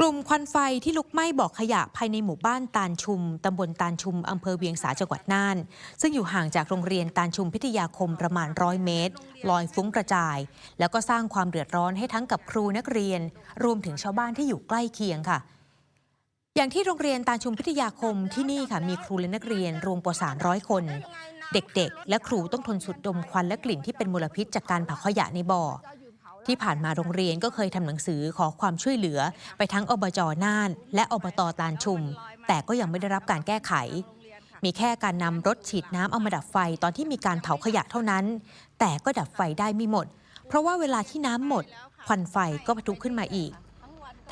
กลุ่มควันไฟที่ลุกไหม้บ่อขยะภายในหมู่บ้านตาลชุม ตำบลตาลชุม อำเภอเวียงสาจังหวัดน่าน ซึ่งอยู่ห่างจากโรงเรียนตาลชุมพิทยาคมประมาณร้อยเมตร ลอยฟุ้งกระจาย แล้วก็สร้างความเดือดร้อนให้ทั้งกับครูนักเรียน รวมถึงชาวบ้านที่อยู่ใกล้เคียงค่ะ อย่างที่โรงเรียนตาลชุมพิทยาคมที่นี่ค่ะมีครูและนักเรียนรวมกว่า 300 คน เด็กๆ และครูต้องทนสุดดมควันและกลิ่นที่เป็นมลพิษจากการเผาขยะในบ่อ ที่ผ่านมาโรงเรียนก็เคยทำหนังสือขอความช่วยเหลือ ไปทั้งอบจน่าน และอบตตาลชุม แต่ก็ยังไม่ได้รับการแก้ไข มีแค่การนำรถฉีดน้ำเอามาดับไฟตอนที่มีการเผาขยะเท่านั้น แต่ก็ดับไฟได้ไม่หมด เพราะว่าเวลาที่น้ำหมด ควันไฟก็ปะทุขึ้นมาอีก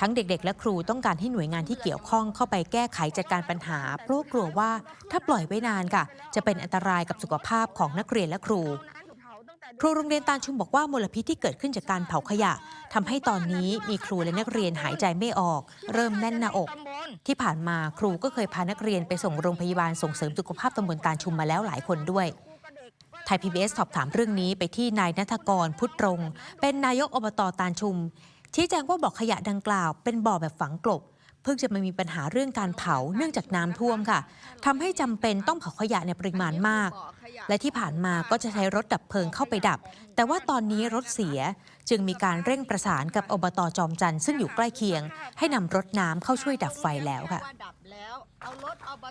ทั้งเด็กๆ และครูต้องการให้หน่วยงานที่เกี่ยวข้องเข้าไปแก้ไขจัดการปัญหาเพราะกลัวว่าถ้าปล่อยไว้นานค่ะ จะเป็นอันตรายกับสุขภาพของนักเรียนและครู ครูโรงเรียนตาลชุมบอกว่ามลพิษที่เกิดขึ้นจากการเผาขยะทำให้ตอนนี้มีครูและนักเรียนหายใจไม่ออก เริ่มแน่นหน้าอก ที่ผ่านมาครูก็เคยพานักเรียนไปส่งโรงพยาบาลส่งเสริมสุขภาพตำบลตาลชุมมาแล้วหลายคนด้วยไทย PBS สสอบถามเรื่องนี้ไปที่นายนัทกรพุทธรง เป็นนายกอบตตาลชุม ชี้แจงว่าบ่อขยะดังกล่าว เป็นบ่อแบบฝังกลบ พิ่งจะมามีปัญหาเรื่องการเผาเนื่องจากน้ำท่วมค่ะทำให้จำเป็นต้องเผาขยะในปริมาณมาก และที่ผ่านมาก็จะใช้รถดับเพลิงเข้าไปดับ แต่ว่าตอนนี้รถเสียจึงมีการเร่งประสานกับอบตจอมจันทร์ซึ่งอยู่ใกล้เคียง ให้นำรถน้ำเข้าช่วยดับไฟแล้วค่ะ